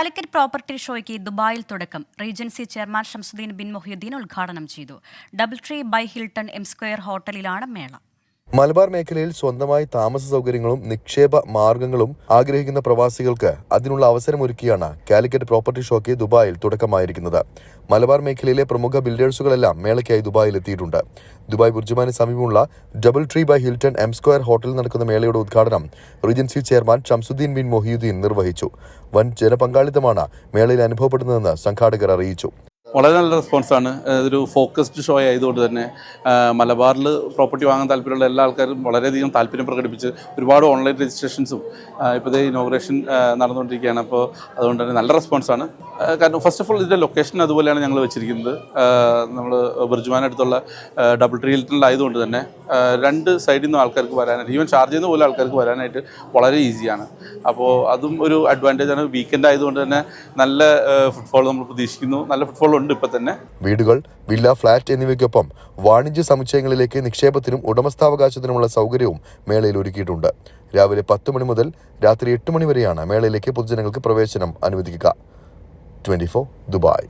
Calicut property ഷോയ്ക്ക് ദുബായിൽ തുടക്കം. റീജൻസി ചെയർമാൻ ഷംസുദ്ദീൻ ബിൻ മൊഹ്യുദ്ദീൻ ഉദ്ഘാടനം ചെയ്തു. Double tree by Hilton M square ഹോട്ടലിലാണ് മേള. മലബാർ മേഖലയിൽ സ്വന്തമായി താമസ സൗകര്യങ്ങളും നിക്ഷേപ മാർഗങ്ങളും ആഗ്രഹിക്കുന്ന പ്രവാസികൾക്ക് അതിനുള്ള അവസരമൊരുക്കിയാണ് കാലിക്കറ്റ് പ്രോപ്പർട്ടി ഷോയ്ക്ക് ദുബായിൽ തുടക്കമായിരിക്കുന്നത്. മലബാർ മേഖലയിലെ പ്രമുഖ ബിൽഡേഴ്സുകളെല്ലാം മേളയ്ക്കായി ദുബായിൽ എത്തിയിട്ടുണ്ട് ദുബായ് ബുർജുമാന് സമീപമുള്ള double tree by Hilton M square ഹോട്ടലിൽ നടക്കുന്ന മേളയുടെ ഉദ്ഘാടനം റീജൻസി ചെയർമാൻ ഷംസുദ്ദീൻ ബിൻ മൊഹിയുദ്ദീൻ നിർവഹിച്ചു. വൻ ജനപങ്കാളിത്തമാണ് മേളയിൽ അനുഭവപ്പെടുന്നതെന്ന് സംഘാടകർ അറിയിച്ചു. വളരെ നല്ല റെസ്പോൺസാണ് ഇതൊരു ഫോക്കസ്ഡ് ഷോ ആയതുകൊണ്ട് തന്നെ മലബാറിൽ പ്രോപ്പർട്ടി വാങ്ങാൻ താല്പര്യമുള്ള എല്ലാ ആൾക്കാരും വളരെയധികം താല്പര്യം പ്രകടിപ്പിച്ച് ഒരുപാട് ഓൺലൈൻ രജിസ്ട്രേഷൻസും ഇപ്പോഴത്തെ ഇനോഗ്രേഷൻ നടന്നുകൊണ്ടിരിക്കുകയാണ്. അപ്പോൾ അതുകൊണ്ട് തന്നെ നല്ല റെസ്പോൺസാണ് കാരണം ഫസ്റ്റ് ഓഫ് ഓൾ ഇതിന്റെ ലൊക്കേഷൻ അതുപോലെയാണ് ഞങ്ങൾ വെച്ചിരിക്കുന്നത്. നമ്മൾ ബ്രിജ്മാൻ അടുത്തുള്ള ഡബിൾ ട്രീ ഹിൽട്ടണിലായതുകൊണ്ട് തന്നെ രണ്ട് സൈഡിൽ നിന്നും ആൾക്കാർക്ക് വരാനായിട്ട് ഈവൻ ചാർജ് ചെയ്യുന്ന പോലെ ആൾക്കാർക്ക് വരാനായിട്ട് വളരെ ഈസിയാണ് അപ്പോൾ അതും ഒരു അഡ്വാന്റേജ് ആണ്. വീക്കെൻഡ് ആയതുകൊണ്ട് തന്നെ നല്ല ഫുട്ബോൾ നമ്മൾ പ്രതീക്ഷിക്കുന്നു. നല്ല ഫുട്ബോൾ ഉണ്ട് ഇപ്പം തന്നെ. വീടുകൾ വില്ല ഫ്ലാറ്റ് എന്നിവയ്ക്കൊപ്പം വാണിജ്യ സമുച്ചയങ്ങളിലേക്ക് നിക്ഷേപത്തിനും ഉടമസ്ഥാവകാശത്തിനുമുള്ള സൗകര്യവും മേളയിൽ ഒരുക്കിയിട്ടുണ്ട്. രാവിലെ പത്ത് മണി മുതൽ രാത്രി എട്ട് മണി വരെയാണ് മേളയിലേക്ക് പൊതുജനങ്ങൾക്ക് പ്രവേശനം അനുവദിക്കുക. Twenty Dubai